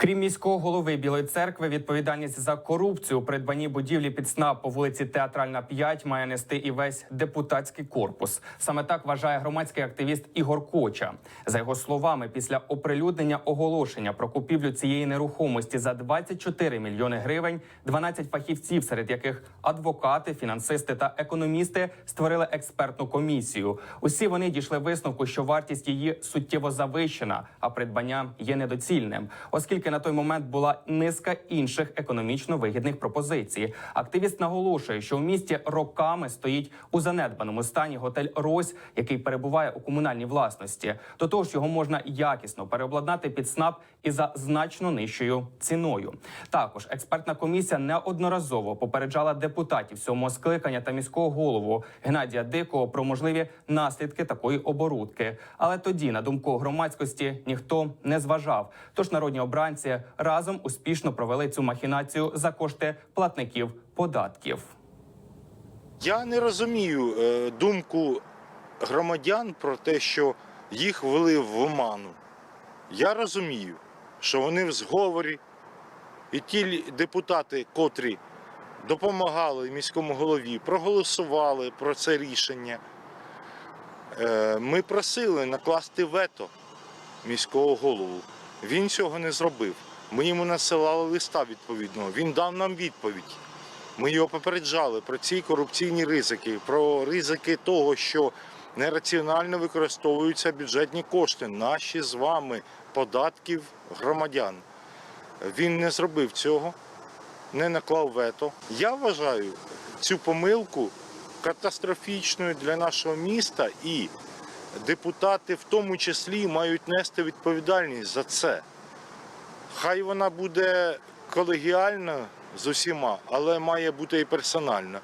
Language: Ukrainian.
Крім міського голови Білої церкви, відповідальність за корупцію у придбанні будівлі під СНАП по вулиці Театральна 5 має нести і весь депутатський корпус. Саме так вважає громадський активіст Ігор Коча. За його словами, після оприлюднення оголошення про купівлю цієї нерухомості за 24 мільйони гривень, 12 фахівців, серед яких адвокати, фінансисти та економісти, створили експертну комісію. Усі вони дійшли висновку, що вартість її суттєво завищена, а придбання є недоцільним, оскільки на той момент була низка інших економічно вигідних пропозицій. Активіст наголошує, що в місті роками стоїть у занедбаному стані готель Рось, який перебуває у комунальній власності. До того ж, його можна якісно переобладнати під СНАП і за значно нижчою ціною. Також експертна комісія неодноразово попереджала депутатів сьомого скликання та міського голову Геннадія Дикого про можливі наслідки такої оборудки. Але тоді, на думку громадськості, ніхто не зважав. Тож народні обранці разом успішно провели цю махінацію за кошти платників податків. Я не розумію е, думку громадян про те, що їх ввели в оману. Я розумію, що вони в зговорі, і ті депутати, котрі допомагали міському голові, проголосували про це рішення. Е, Ми просили накласти вето міського голову. Він цього не зробив. Ми йому насилали листа відповідного. Він дав нам відповідь. Ми його попереджали про ці корупційні ризики, про ризики того, що нераціонально використовуються бюджетні кошти, наші з вами податків громадян. Він не зробив цього, не наклав вето. Я вважаю цю помилку катастрофічною для нашого міста і депутати в тому числі мають нести відповідальність за це. Хай вона буде колегіальна з усіма, але має бути і персональна.